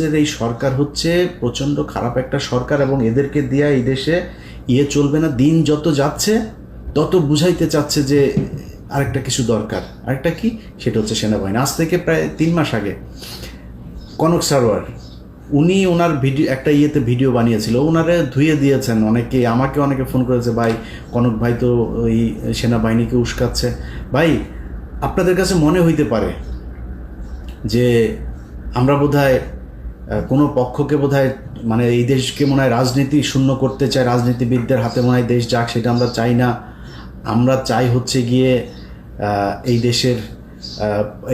ইউনুসের এই সরকার হচ্ছে প্রচণ্ড খারাপ একটা সরকার এবং এদেরকে দিয়ে এই দেশে ইয়ে চলবে না, দিন যত যাচ্ছে, তত বুঝাইতে চাচ্ছে যে আরেকটা কিছু দরকার। আরেকটা কি? সেটা হচ্ছে সেনাবাহিনী। আজ থেকে প্রায় তিন মাস আগে কনক সারোয়ার, উনি ওনার ভিডিও, একটা ইয়েতে ভিডিও বানিয়েছিল। ওনারে ধুয়ে দিয়েছেন অনেকে, আমাকে অনেকে ফোন করেছে, ভাই, কনক ভাই তো ওই সেনাবাহিনীকে উস্কাচ্ছে। ভাই, আপনাদের কাছে মনে হইতে পারে যে আমরা বোধহয় কোনো পক্ষকে বোধহয় মানে এই দেশকে মনে হয় রাজনীতি শূন্য করতে চায়, রাজনীতিবিদদের হাতে মনে হয় দেশ যাক, সেটা আমরা চাই না। আমরা চাই হচ্ছে গিয়ে এই দেশের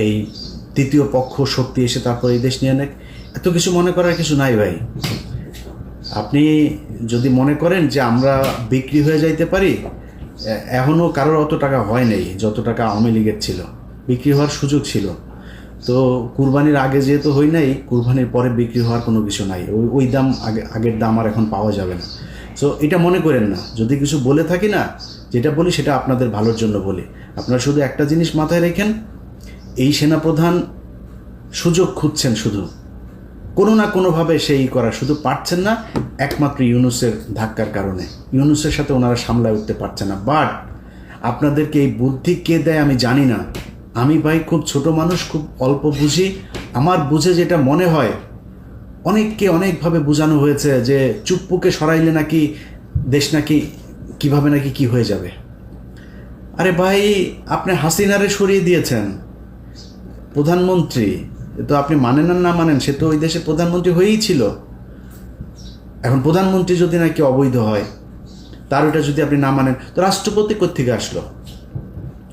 এই তৃতীয় পক্ষ শক্তি এসে তারপর এই দেশ নিয়ে নেক। এত কিছু মনে করার কিছু নাই ভাই। আপনি যদি মনে করেন যে আমরা বিক্রি হয়ে যাইতে পারি এখনও কারোর অত টাকা হয় নাই, যত টাকা আওয়ামী লীগের ছিল। বিক্রি হওয়ার সুযোগ ছিল। তো কুরবানির আগে যেহেতু হই নাই, কুরবানির পরে বিক্রি হওয়ার কোনো কিছু নাই। ওই ওই দাম আগে, আগের দাম আর এখন পাওয়া যাবে না। সো এটা মনে করেন না। যদি কিছু বলে থাকি না, যেটা বলি সেটা আপনাদের ভালোর জন্য বলি। আপনারা শুধু একটা জিনিস মাথায় রেখেন, এই সেনাপ্রধান সুযোগ খুঁজছেন শুধু। কোনো না কোনোভাবে সেই করা শুধু পারছেন না, একমাত্র ইউনুসের ধাক্কার কারণে। ইউনুসের সাথে ওনারা সামলায় উঠতে পারছে না। বাট আপনাদেরকে এই বুদ্ধি কে দেয় আমি জানি না। আমি ভাই খুব ছোট মানুষ, খুব অল্প বুঝি। আমার বুঝে যেটা মনে হয়, অনেককে অনেকভাবে বোঝানো হয়েছে যে চুপ্পুকে সরাইলে নাকি দেশ নাকি কীভাবে নাকি কি হয়ে যাবে। আরে ভাই, আপনি হাসিনারে সরিয়ে দিয়েছেন। প্রধানমন্ত্রী তো আপনি মানেন না মানেন, সে তো ওই দেশে প্রধানমন্ত্রী হয়েই ছিল। এখন প্রধানমন্ত্রী যদি নাকি অবৈধ হয়, তার ওটা যদি আপনি না মানেন, তো রাষ্ট্রপতি কোথেকে আসলো?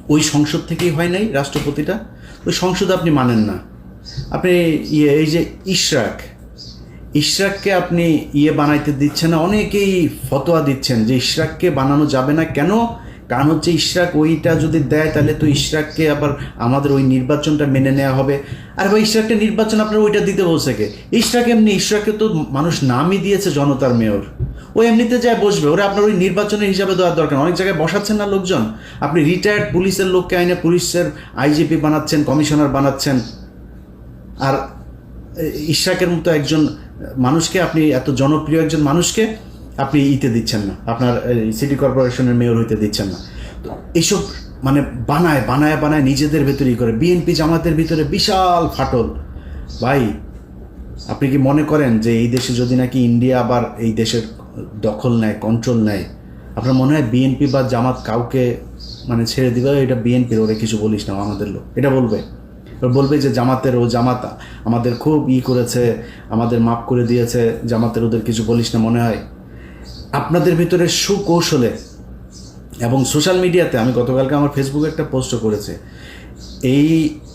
ওই সংসদ থেকেই হয় নাই রাষ্ট্রপতিটা? ওই সংসদ আপনি মানেন না। আপনি ইয়ে এই যে ইশরাক, ইশরাককে আপনি ইয়ে বানাইতে দিচ্ছেন না, অনেকেই ফতোয়া দিচ্ছেন যে ইশরাককে বানানো যাবে না। কেন? কারণ হচ্ছে ইশরাক ওইটা যদি দেয়, তাহলে তো ইশরাককে আবার আমাদের ওই নির্বাচনটা মেনে নেওয়া হবে। আর ভাই ইশরাককে নির্বাচন আপনার ওইটা দিতে বলছে কে? ইশরাক এমনি, ইশরাককে তো মানুষ নামই দিয়েছে জনতার মেয়র। ও এমনিতে যায় বসবে, ওরা আপনার ওই নির্বাচনের হিসাবে দেওয়ার দরকার অনেক জায়গায় বসাচ্ছেন না লোকজন। আপনি রিটায়ার্ড পুলিশের লোককে আইনে পুলিশের আইজিপি বানাচ্ছেন কমিশনার বানাচ্ছেন। আর ইশরাকের মতো একজন মানুষকে, আপনি এত জনপ্রিয় একজন মানুষকে আপনি ইতে দিচ্ছেন না। আপনার সিটি কর্পোরেশনের মেয়র হইতে দিচ্ছেন না। তো এইসব মানে বানায় বানায় বানায় নিজেদের ভেতরেই করে। বিএনপি জামাতের ভিতরে বিশাল ফাটল। ভাই, আপনি কি মনে করেন যে এই দেশে যদি নাকি ইন্ডিয়া আবার এই দেশের দখল নেয় কন্ট্রোল নেয়, আপনার মনে হয় বিএনপি বা জামাত কাউকে মানে ছেড়ে দিবে? এটা বিএনপির, ওরে কিছু বলিস না আমাদের লোক। এটা বলবে। বলবে যে জামাতের, ও জামাত আমাদের খুব ই করেছে, আমাদের মাফ করে দিয়েছে, জামাতের ওদের কিছু বলিস না মনে হয়? আপনাদের ভিতরে সুকৌশলে এবং সোশ্যাল মিডিয়াতে, আমি গতকালকে আমার ফেসবুকে একটা পোস্টও করেছে। এই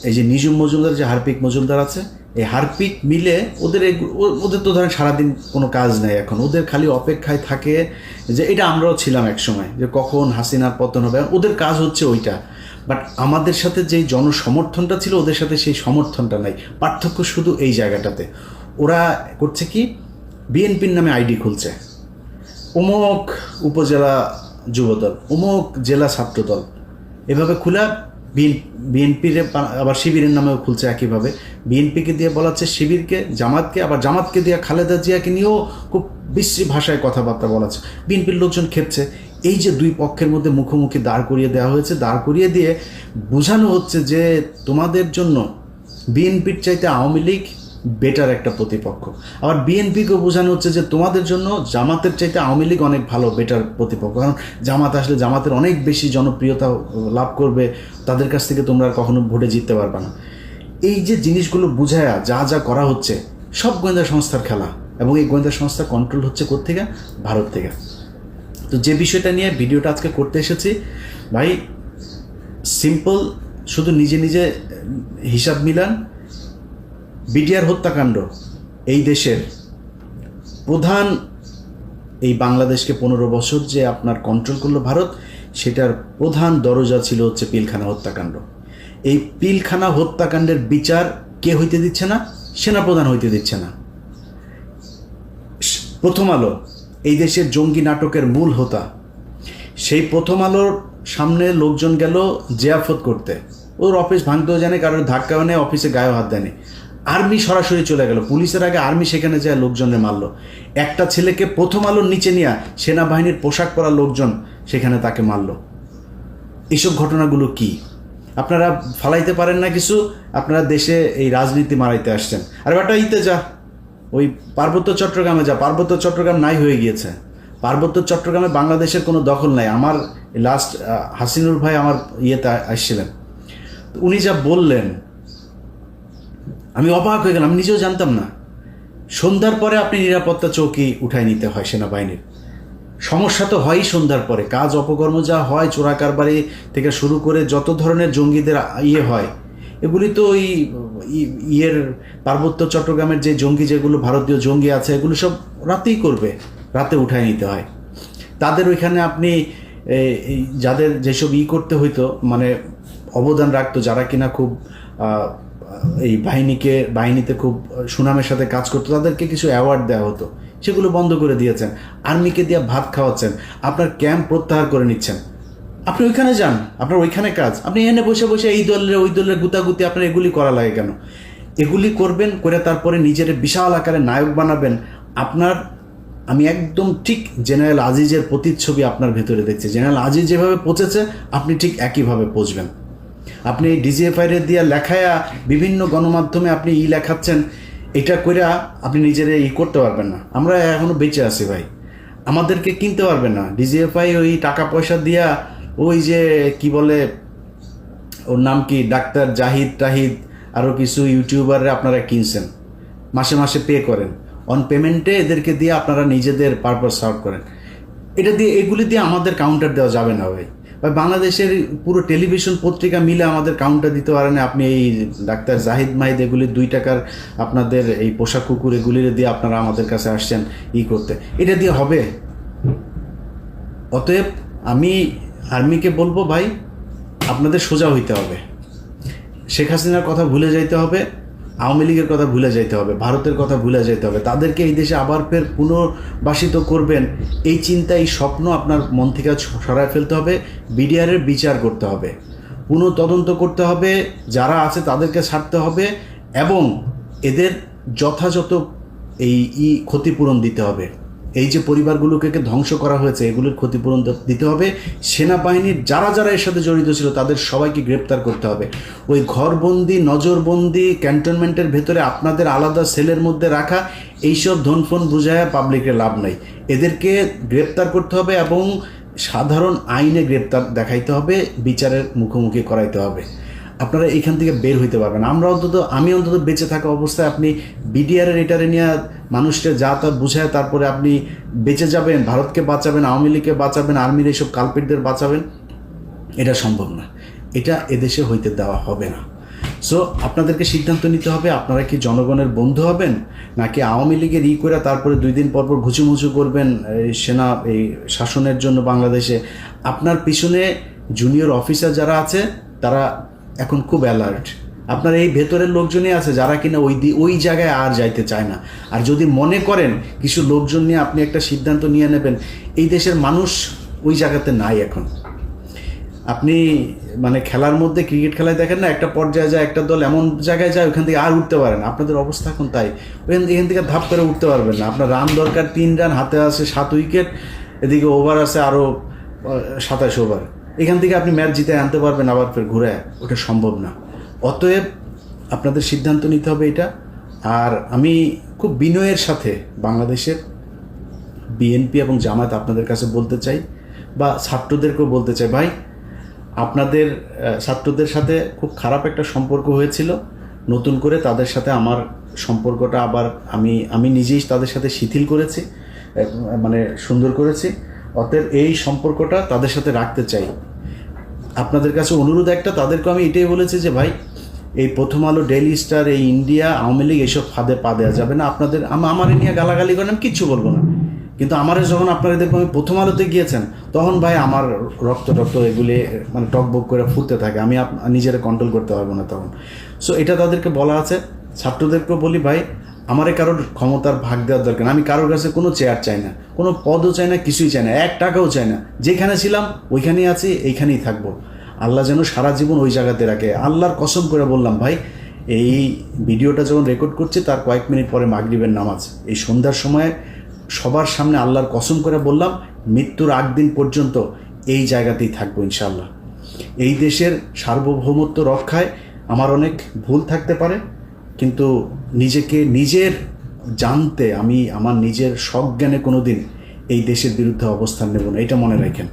এই যে নিজুম মজুমদার, যে হারপিক মজুমদার আছে, এই হারপিক মিলে ওদের ওদের তো ধরেন সারাদিন কোনো কাজ নেই এখন। ওদের খালি অপেক্ষায় থাকে যে এটা আমরাও ছিলাম এক সময়, যে কখন হাসিনার পতন হবে। ওদের কাজ হচ্ছে ওইটা। বাট আমাদের সাথে যেই জনসমর্থনটা ছিল, ওদের সাথে সেই সমর্থনটা নাই। পার্থক্য শুধু এই জায়গাটাতে। ওরা করছে কি? বিএনপির নামে আইডি খুলছে। অমুক উপজেলা যুবদল অমুক জেলা ছাত্রদল। এভাবে খোলা বিএনপির আবার শিবিরের নামেও খুলছে একইভাবে। বিএনপিকে দিয়ে বলা হচ্ছে শিবিরকে, জামাতকে, আবার জামাতকে দিয়ে খালেদা জিয়াকে নিয়েও খুব বিশ্রী ভাষায় কথাবার্তা বলাচ্ছে বিএনপির লোকজন খেপছে। এই যে দুই পক্ষের মধ্যে মুখোমুখি দাঁড় করিয়ে দেওয়া হয়েছে, দাঁড় করিয়ে দিয়ে বোঝানো হচ্ছে যে তোমাদের জন্য বিএনপির চাইতে আওয়ামী লীগ বেটার একটা প্রতিপক্ষ। আবার বিএনপিকে বোঝানো হচ্ছে যে তোমাদের জন্য জামাতের চাইতে আওয়ামী লীগ অনেক ভালো বেটার প্রতিপক্ষ। কারণ জামাত আসলে জামাতের অনেক বেশি জনপ্রিয়তা লাভ করবে, তাদের কাছ থেকে তোমরা কখনো ভোটে জিততে পারবে না। এই যে জিনিসগুলো বুঝায়া যা যা করা হচ্ছে, সব গোয়েন্দা সংস্থার খেলা এবং এই গোয়েন্দা সংস্থা কন্ট্রোল হচ্ছে কোত্থেকে? ভারত থেকে। তো যে বিষয়টা নিয়ে ভিডিওটা আজকে করতে এসেছি, ভাই সিম্পল শুধু নিজে নিজে হিসাব মিলান বিডিআর হত্যাকাণ্ড এই দেশের প্রধান এই বাংলাদেশকে পনেরো বছর যে আপনার কন্ট্রোল করল ভারত, সেটার প্রধান দরজা ছিল হচ্ছে পিলখানা হত্যাকাণ্ড। এই পিলখানা হত্যাকাণ্ডের বিচার কে হইতে দিচ্ছে না? সেনাপ্রধান হইতে দিচ্ছে না। প্রথম আলো, এই দেশের জঙ্গি নাটকের মূল হোতা। সেই প্রথম আলোর সামনে লোকজন গেল জিয়াফত করতে। ওর অফিস ভাঙতেও জানে, কারোর ধাক্কাও নেই অফিসে গায়েও হাত দেয়নি। আর্মি সরাসরি চলে গেল। পুলিশের আগে আর্মি সেখানে যায় লোকজনের মারল। একটা ছেলেকে প্রথম আলোর নিচে নিয়ে সেনাবাহিনীর পোশাক পরা লোকজন সেখানে তাকে মারলো। এইসব ঘটনাগুলো কি? আপনারা ফালাইতে পারেন না কিছু? আপনারা দেশে এই রাজনীতি মারাইতে আসছেন। আর বেটা, ইতে যা। ওই পার্বত্য চট্টগ্রামে যা। পার্বত্য চট্টগ্রাম নাই হয়ে গিয়েছে। পার্বত্য চট্টগ্রামে বাংলাদেশের কোনো দখল নাই। আমার লাস্ট হাসিনুর ভাই আমার ইয়েতে আসছিলেন। উনি যা বললেন আমি অবাক হয়ে গেলাম, আমি নিজেও জানতাম না। সন্ধ্যার পরে আপনি নিরাপত্তা চৌকি উঠায় নিতে হয় সেনাবাহিনীর। সমস্যা তো হয়ই সন্ধ্যার পরে, কাজ, অপকর্ম যা হয়, চোরা কারবারি থেকে শুরু করে যত ধরনের জঙ্গিদের ইয়ে হয়, এগুলি তো ওই ইয়ের পার্বত্য চট্টগ্রামের যে জঙ্গি, যেগুলো ভারতীয় জঙ্গি আছে, এগুলো সব রাতেই করবে, রাতে উঠায় নিতে হয়। তাদের ওইখানে আপনি যাদের যেসব ই করতে হইতো মানে অবদান রাখতো, যারা কিনা খুব এই বাহিনীকে, বাহিনীতে খুব সুনামের সাথে কাজ করতো, তাদেরকে কিছু অ্যাওয়ার্ড দেওয়া হতো। সেগুলো বন্ধ করে দিয়েছেন। আর্মিকে দিয়ে ভাত খাওয়াচ্ছেন। আপনার ক্যাম্প প্রত্যাহার করে নিচ্ছেন। আপনি ওইখানে যান। আপনার ওইখানে কাজ। আপনি এনে বসে বসে এই দলের, ওই দলের গুতাগুতি আপনার এগুলি করা লাগে কেন? এগুলি করবেন, করে তারপরে নিজের বিশাল আকারে নায়ক বানাবেন। আপনার, আমি একদম ঠিক জেনারেল আজিজের প্রতিচ্ছবি আপনার ভেতরে দেখছি। জেনারেল আজিজ যেভাবে পচেছে আপনি ঠিক একইভাবে পচবেন আপনি এই ডিজিএফআইয়ের দিয়া লেখায়া বিভিন্ন গণমাধ্যমে আপনি ই লেখাচ্ছেন, এটা কইরা আপনি নিজের ই করতে পারবেন না। আমরা এখনও বেঁচে আছি ভাই। আমাদেরকে কিনতে পারবেন না। ডিজিএফআই ওই টাকা পয়সা দিয়া ওই যে কি বলে, ওর নাম কি? ডাক্তার জাহিদ টাহিদ আরও কিছু ইউটিউবাররা আপনারা কিনছেন। মাসে মাসে পে করেন। অন পেমেন্টে এদেরকে দিয়ে আপনারা নিজেদের পারপাস সার্ভ করেন। এটা দিয়ে, এগুলি দিয়ে আমাদের কাউন্টার দেওয়া যাবে না ভাই। ভাই, বাংলাদেশের পুরো টেলিভিশন পত্রিকা মিলে আমাদের কাউন্টার দিতে পারেন আপনি এই ডাক্তার জাহিদ মাহিদ, এগুলি দুই টাকার আপনাদের এই পোশাক কুকুর এগুলি দিয়ে আপনারা আমাদের কাছে আসছেন ই করতে। এটা দিয়ে হবে? অতএব আমি আর্মিকে বলব ভাই, আপনাদের সোজা হইতে হবে। শেখ হাসিনার কথা ভুলে যাইতে হবে। আওয়ামী লীগের কথা ভুলে যাইতে হবে, ভারতের কথা ভুলে যাইতে হবে। তাদেরকে এই দেশে আবার ফের পুনর্বাসিত করবেন, এই চিন্তা এই স্বপ্ন আপনার মন থেকে সরায় ফেলতে হবে, বিডিআরের বিচার করতে হবে পুনঃ তদন্ত করতে হবে, যারা আছে তাদেরকে ছাড়তে হবে এবং এদের যথাযথ এই ই ক্ষতিপূরণ দিতে হবে। এই যে পরিবারগুলোকে ধ্বংস করা হয়েছে, এগুলোর ক্ষতিপূরণ দিতে হবে। সেনাবাহিনীর যারা যারা এর সাথে জড়িত ছিল, তাদের সবাইকে গ্রেপ্তার করতে হবে। ওই ঘরবন্দি, নজরবন্দি ক্যান্টনমেন্টের ভেতরে আপনাদের আলাদা সেলের মধ্যে রাখা, এইসব ধনফোন বুঝায় পাবলিকের লাভ নাই। এদেরকে গ্রেপ্তার করতে হবে এবং সাধারণ আইনে গ্রেপ্তার দেখাইতে হবে, বিচারের মুখোমুখি করাইতে হবে। আপনারা এইখান থেকে বের হইতে পারবেন। আমরা অন্তত, আমি অন্তত বেঁচে থাকা অবস্থায় আপনি বিডিআরের এটারে নিয়ে মানুষকে যা তা বুঝায়, তারপরে আপনি বেঁচে যাবেন, ভারতকে বাঁচাবেন, আওয়ামী লীগকে বাঁচাবেন, আর্মির এইসব কালপিটদের বাঁচাবেন, এটা সম্ভব না। এটা এদেশে হইতে দেওয়া হবে না। সো আপনাদেরকে সিদ্ধান্ত নিতে হবে, আপনারা কি জনগণের বন্ধু হবেন, নাকি আওয়ামী লীগের ই করে তারপরে দুই দিন পর পর ঘুচুমুচু করবেন, এই সেনা, এই শাসনের জন্য বাংলাদেশে? আপনার পিছনে জুনিয়র অফিসার যারা আছে, তারা এখন খুব অ্যালার্ট আপনার এই ভেতরের লোকজনই আছে যারা কিনা ওই দি ওই জায়গায় আর যাইতে চায় না। আর যদি মনে করেন কিছু লোকজন নিয়ে আপনি একটা সিদ্ধান্ত নিয়ে নেবেন, এই দেশের মানুষ ওই জায়গাতে নাই এখন। আপনি মানে খেলার মধ্যে ক্রিকেট খেলায় দেখেন না, একটা পর্যায়ে যায়, একটা দল এমন জায়গায় যায়, ওখান থেকে আর উঠতে পারেন আপনাদের অবস্থা এখন তাই। ওখান এখান থেকে ধাপ করে উঠতে পারবেন না। আপনার রান দরকার তিন রান, হাতে আছে সাত উইকেট এদিকে ওভার আছে আরও সাতাশ ওভার এখান থেকে আপনি ম্যাচ জিতে আনতে পারবেন আবার ফের ঘুরে, ওটা সম্ভব না। অতএব আপনাদের সিদ্ধান্ত নিতে হবে এটা। আর আমি খুব বিনয়ের সাথে বাংলাদেশের বিএনপি এবং জামাত আপনাদের কাছে বলতে চাই, বা ছাত্রদেরকেও বলতে চাই, ভাই, আপনাদের ছাত্রদের সাথে খুব খারাপ একটা সম্পর্ক হয়েছিল। নতুন করে তাদের সাথে আমার সম্পর্কটা আবার আমি আমি নিজেই তাদের সাথে শিথিল করেছি মানে সুন্দর করেছি। অতএব এই সম্পর্কটা তাদের সাথে রাখতে চাই। আপনাদের কাছে অনুরোধ একটা তাদেরকে আমি এটাই বলেছি যে ভাই, এই প্রথম আলো ডেইলি স্টার এই ইন্ডিয়া আওয়ামী লীগ, এইসব ফাঁদে পা দেওয়া যাবে না। আপনাদের, আম- আমারে নিয়ে গালাগালি করেন, আমি কিচ্ছু বলব না। কিন্তু আমার যখন আপনারা দেখব আমি প্রথম আলোতে গিয়েছেন, তখন ভাই আমার রক্ত টক্ত এগুলি মানে টকবক করে ফুটতে থাকে। আমি নিজেরা কন্ট্রোল করতে পারব না তখন। সো এটা তাদেরকে বলা আছে। ছাত্রদেরকেও বলি ভাই আমারে কারোর ক্ষমতার ভাগ দেওয়ার দরকার। আমি কারোর কাছে কোনো চেয়ার চাই না, কোনো পদও চাই না, কিছুই চাই না, এক টাকাও চাই না। যেখানে ছিলাম, ওইখানেই আছি, এইখানেই থাকব। আল্লাহ যেন সারা জীবন ওই জায়গাতে রাখে। আল্লাহর কসম করে বললাম, ভাই, এই ভিডিওটা যখন রেকর্ড করছি, তার কয়েক মিনিট পরে মাগরিবের নামাজ। এই সন্ধ্যার সময় সবার সামনে আল্লাহর কসম করে বললাম, মৃত্যুর আগ দিন পর্যন্ত এই জায়গাতেই থাকব ইনশাল্লাহ এই দেশের সার্বভৌমত্ব রক্ষায় আমার অনেক ভুল থাকতে পারে। কিন্তু নিজেকে নিজের জানতে আমি আমার নিজের সজ্ঞানে কোনো দিন এই দেশের বিরুদ্ধে অবস্থান নেব না, এটা মনে রাখেন।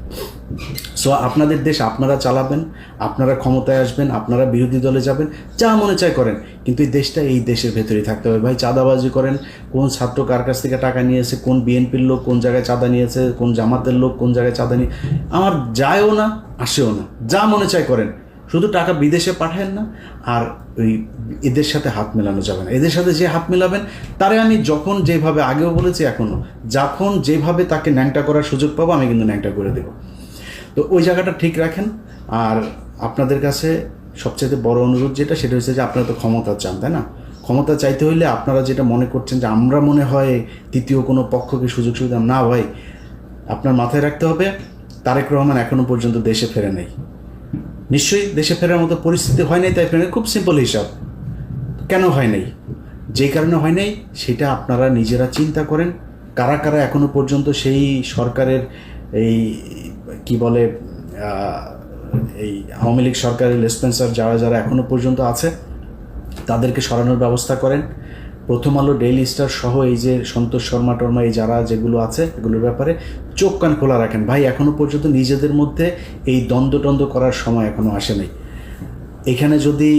সো আপনাদের দেশ আপনারা চালাবেন, আপনারা ক্ষমতায় আসবেন, আপনারা বিরোধী দলে যাবেন, যা মনে চায় করেন। কিন্তু এই দেশটা এই দেশের ভেতরেই থাকতে হবে। ভাই, চাঁদাবাজি করেন, কোন ছাত্র কার কাছ থেকে টাকা নিয়েছে, কোন বিএনপির লোক কোন জায়গায় চাঁদা নিয়েছে, কোন জামাতের লোক কোন জায়গায় চাঁদা নিয়ে আমার যায়ও না, আসেও না। যা মনে চায় করেন। শুধু টাকা বিদেশে পাঠায়েন না, আর ওই এদের সাথে হাত মেলানো যাবে না। এদের সাথে যে হাত মেলাবেন, তারে আমি যখন যেভাবে আগেও বলেছি এখনও যখন যেভাবে তাকে ন্যাংটা করার সুযোগ পাবো, আমি কিন্তু ন্যাংটা করে দেবো। তো ওই জায়গাটা ঠিক রাখেন, আর আপনাদের কাছে সবচেয়ে বড় অনুরোধ যেটা, সেটা হচ্ছে যে আপনারা তো ক্ষমতা চান, তাই না? ক্ষমতা চাইতে হইলে আপনারা যেটা মনে করছেন যে আমরা মনে হয় তৃতীয় কোনো পক্ষকে সুযোগ সুবিধা, না ভাই, আপনার মাথায় রাখতে হবে, তারেক রহমান এখনও পর্যন্ত দেশে ফেরে নাই। নিশ্চয়ই দেশে ফেরার মতো পরিস্থিতি হয় নাই তাই ফেরে খুব সিম্পল হিসাব। কেন হয় নাই? যে কারণে হয় নাই, সেটা আপনারা নিজেরা চিন্তা করেন। কারা কারা এখনও পর্যন্ত সেই সরকারের এই, কি বলে এই আওয়ামী লীগ সরকারের লেসপেন্সার যারা যারা এখনও পর্যন্ত আছে, তাদেরকে সরানোর ব্যবস্থা করেন। প্রথম আলো ডেইলি স্টার সহ এই যে সন্তোষ শর্মা টর্মা, এই যারা যেগুলো আছে এগুলোর ব্যাপারে চোখ কান খোলা রাখেন। ভাই, এখনও পর্যন্ত নিজেদের মধ্যে এই দ্বন্দ্ব টন্দ্ব করার সময় এখনও আসে নাই। এখানে যদি,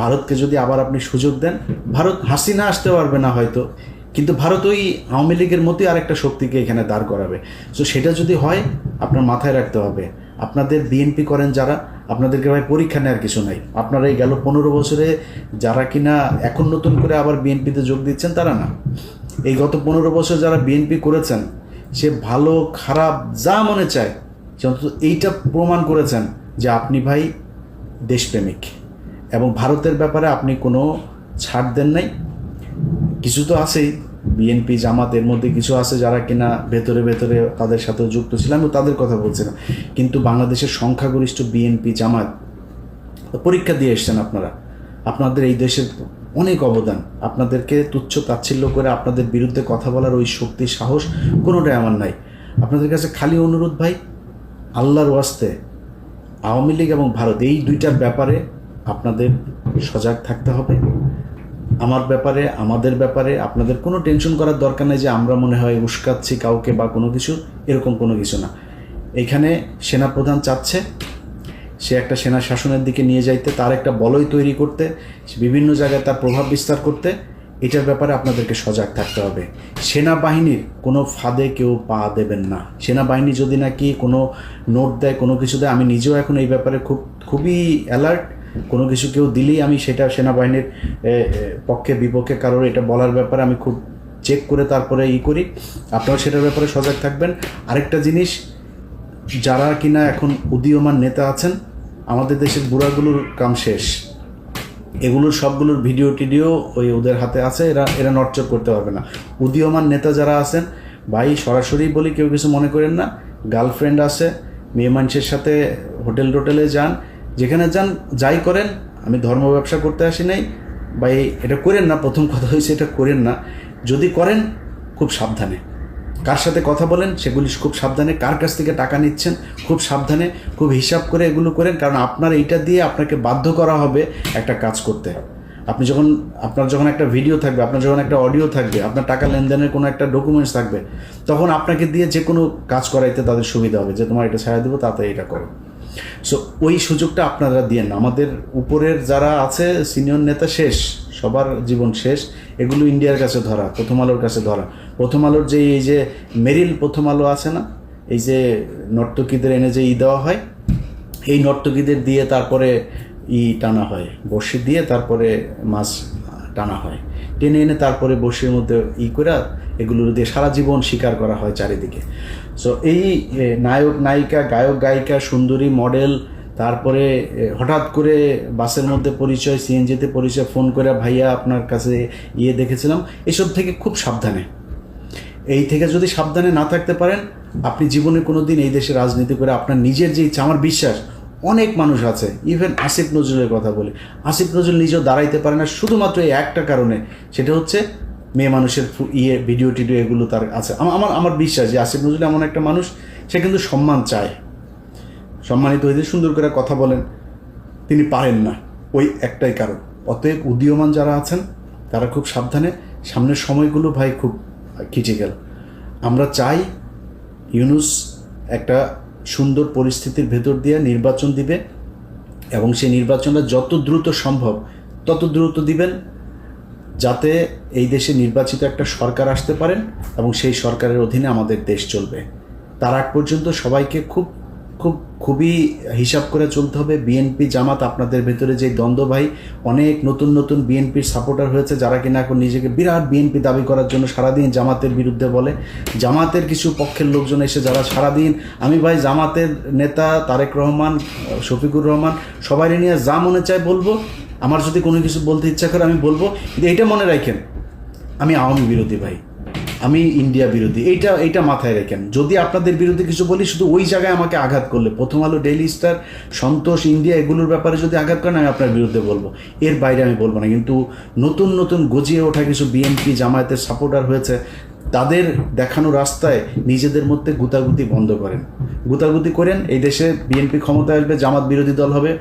ভারতকে যদি আবার আপনি সুযোগ দেন, ভারত হাসিনা আসতে পারবে না হয়তো, কিন্তু ভারত ওই আওয়ামী লীগের মতোই আরেকটা শক্তিকে এখানে দাঁড় করাবে। তো সেটা যদি হয়, আপনার মাথায় রাখতে হবে। আপনাদের বিএনপি করেন যারা আপনাদেরকে ভাই পরীক্ষা নেওয়ার কিছু নাই। আপনারা এই গেল পনেরো বছরে, যারা কিনা এখন নতুন করে আবার বিএনপিতে যোগ দিচ্ছেন, তারা না। এই গত পনেরো বছর যারা বিএনপি করেছেন, সে ভালো, খারাপ, যা মনে চায়, সে অন্তত এইটা প্রমাণ করেছেন যে আপনি ভাই দেশপ্রেমিক। এবং ভারতের ব্যাপারে আপনি কোনো ছাড় দেন নাই। কিছু তো আছেই। বিএনপি জামাতের মধ্যে কিছু আছে যারা কিনা ভেতরে ভেতরে তাদের সাথে যুক্ত ছিলাম আমি তাদের কথা বলছিলাম। কিন্তু বাংলাদেশের সংখ্যাগরিষ্ঠ বিএনপি জামাত, পরীক্ষা দিয়ে এসছেন আপনারা। আপনাদের এই দেশের অনেক অবদান। আপনাদেরকে তুচ্ছ তাচ্ছিল্য করে আপনাদের বিরুদ্ধে কথা বলার ওই শক্তি, সাহস কোনোটাই আমার নাই। আপনাদের কাছে খালি অনুরোধ ভাই, আল্লাহর ওয়াস্তে আওয়ামী লীগ এবং ভারত, এই দুইটার ব্যাপারে আপনাদের সজাগ থাকতে হবে। আমার ব্যাপারে, আমাদের ব্যাপারে আপনাদের কোনো টেনশন করার দরকার নেই যে আমরা মনে হয় উস্কাচ্ছি কাউকে বা কোনো কিছু, এরকম কোনো কিছু না। এখানে সেনাপ্রধান চাচ্ছে, সে একটা সেনা শাসনের দিকে নিয়ে যাইতে, তার একটা বলয় তৈরি করতে বিভিন্ন জায়গায় তার প্রভাব বিস্তার করতে, এটার ব্যাপারে আপনাদেরকে সজাগ থাকতে হবে। সেনাবাহিনীর কোনো ফাঁদে কেউ পা দেবেন না। সেনাবাহিনী যদি নাকি কোনো নোট দেয়, কোনো কিছু দেয়, আমি নিজেও এখন এই ব্যাপারে খুব, খুবই অ্যালার্ট কোনো কিছু কেউ দিলেই আমি সেটা সেনাবাহিনীর পক্ষে, বিপক্ষে কারোর এটা বলার ব্যাপারে আমি খুব চেক করে তারপরে ই করি। আপনারা সেটার ব্যাপারে সজাগ থাকবেন। আরেকটা জিনিস, যারা কিনা এখন উদীয়মান নেতা আছেন, আমাদের দেশের বুড়াগুলোর কাম শেষ। এগুলোর সবগুলোর ভিডিও টিডিও ওই ওদের হাতে আছে, এরা এরা নটচর করতে পারবে না। উদীয়মান নেতা যারা আছেন, ভাই সরাসরি বলি কেউ কিছু মনে করেন না। গার্লফ্রেন্ড আছে, মেয়ে মানুষের সাথে হোটেল টোটেলে যান যেখানে যান, যাই করেন, আমি ধর্ম ব্যবসা করতে আসি নাই, বা এটা করেন না, প্রথম কথা হয়েছে এটা করেন না। যদি করেন, খুব সাবধানে। কার সাথে কথা বলেন, সেগুলি খুব সাবধানে। কার কাছ থেকে টাকা নিচ্ছেন, খুব সাবধানে। খুব হিসাব করে এগুলো করেন, কারণ আপনার এইটা দিয়ে আপনাকে বাধ্য করা হবে একটা কাজ করতে। আপনি যখন, আপনার যখন একটা ভিডিও থাকবে, আপনার যখন একটা অডিও থাকবে, আপনার টাকা লেনদেনের কোনো একটা ডকুমেন্টস থাকবে, তখন আপনাকে দিয়ে যে কোনো কাজ করাইতে তাদের সুবিধা হবে, যে তোমার এটা ছাড়া দেবো, তাতে এটা করো। সো ওই সুযোগটা আপনারা দিয়েন আমাদের উপরের যারা আছে সিনিয়র নেতা শেষ, সবার জীবন শেষ, এগুলো ইন্ডিয়ার কাছে ধরা, প্রথম আলোর কাছে ধরা। প্রথম আলোর যে, এই যে মেরিল প্রথম আলো আছে না, এই যে নর্তকীদের এনে যে ই দেওয়া হয়, এই নর্তকীদের দিয়ে তারপরে ই টানা হয়। বড়শি দিয়ে তারপরে মাছ টানা হয়। টেনে এনে তারপরে বড়শির মধ্যে ই করে এগুলো দিয়ে সারা জীবন শিকার করা হয় চারিদিকে। সো এই নায়ক, নায়িকা, গায়ক, গায়িকা, সুন্দরী মডেল তারপরে হঠাৎ করে বাসের মধ্যে পরিচয়, সিএনজিতে পরিচয়, ফোন করে ভাইয়া আপনার কাছে ইয়ে দেখেছিলাম, এসব থেকে খুব সাবধানে। এই থেকে যদি সাবধানে না থাকতে পারেন, আপনি জীবনে কোনো দিন এই দেশে রাজনীতি করে আপনার নিজের যে ইচ্ছা, আমার বিশ্বাস অনেক মানুষ আছে। ইভেন আসিফ নজরুলের কথা বলি। আসিফ নজরুল নিজেও দাঁড়াইতে পারে না, শুধুমাত্র এই একটা কারণে। সেটা হচ্ছে মেয়ে মানুষের ইয়ে ভিডিও টিডিও এগুলো তার আছে। আমার আমার বিশ্বাস যে আসিফ নজরুল এমন একটা মানুষ, সে কিন্তু সম্মান চায়। সম্মানিত হইতে সুন্দর করে কথা বলেন, তিনি পারেন না। ওই একটাই কারণ। অতএব উদীয়মান যারা আছেন, তারা খুব সাবধানে, সামনের সময়গুলো ভাই খুব খিচে গেল। আমরা চাই ইউনুস একটা সুন্দর পরিস্থিতির ভেতর দিয়ে নির্বাচন দিবে এবং সেই নির্বাচনটা যত দ্রুত সম্ভব তত দ্রুত দিবেন যাতে এই দেশে নির্বাচিত একটা সরকার আসতে পারেন এবং সেই সরকারের অধীনে আমাদের দেশ চলবে। তার আগ পর্যন্ত সবাইকে খুব খুব খুবই হিসাব করে চলতে হবে। বিএনপি জামাত আপনাদের ভেতরে যে দ্বন্দ্ব ভাই, অনেক নতুন নতুন বিএনপির সাপোর্টার হয়েছে যারা কিনা এখন নিজেকে বিরাট বিএনপি দাবি করার জন্য সারাদিন জামাতের বিরুদ্ধে বলে। জামাতের কিছু পক্ষের লোকজন এসে যারা সারাদিন, আমি ভাই জামাতের নেতা তারেক রহমান, শফিকুর রহমান, সবাই নিয়ে যা মনে চায় বলব। আমার যদি কোনো কিছু বলতে ইচ্ছা করে আমি বলব। কিন্তু এইটা মনে রাখেন, আমি আওয়ামী বিরোধী ভাই। আমি ইন্ডিয়া বিরোধী। এইটা এইটা মাথায় রেখেন। যদি আপনাদের বিরুদ্ধে কিছু বলি, শুধু ওই জায়গায় আমাকে আঘাত করলে। প্রথম আলো ডেইলি স্টার সন্তোষ ইন্ডিয়া এগুলোর ব্যাপারে যদি আঘাত করেন, আমি আপনার বিরুদ্ধে বলব। এর বাইরে আমি বলব না। কিন্তু নতুন নতুন গজিয়ে ওঠা কিছু বিএনপি জামায়াতের সাপোর্টার হয়েছে তাদের দেখানো রাস্তায় নিজেদের মধ্যে গুতাগুতি বন্ধ করেন। গুতাগুতি করেন, এই দেশে বিএনপি ক্ষমতায় আসবে, জামাত বিরোধী দল হবে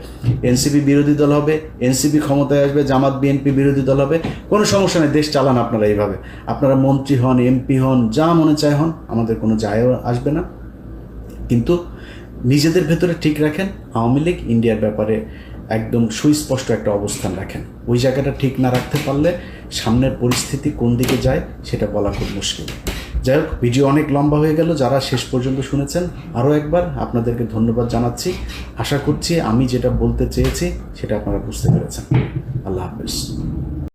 এনসিপি বিরোধী দল হবে এনসিপি ক্ষমতায় আসবে, জামাত বিএনপি বিরোধী দল হবে, কোনো সমস্যা নেই, দেশ চালান আপনারা এইভাবে। আপনারা মন্ত্রী হন এমপি হন, যা মনে চায় হন, আমাদের কোনো যায়ও আসবে না। কিন্তু নিজেদের ভেতরে ঠিক রাখেন, আওয়ামী লীগ ইন্ডিয়ার ব্যাপারে একদম সুস্পষ্ট একটা অবস্থান রাখেন। ওই জায়গাটা ঠিক না রাখতে পারলে সামনের পরিস্থিতি কোন দিকে যায় সেটা বলা খুব মুশকিল। যাই হোক ভিডিও অনেক লম্বা হয়ে গেল, যারা শেষ পর্যন্ত শুনেছেন আরও একবার আপনাদেরকে ধন্যবাদ জানাচ্ছি। আশা করছি আমি যেটা বলতে চেয়েছি সেটা আপনারা বুঝতে পেরেছেন। আল্লাহ হাফেজ।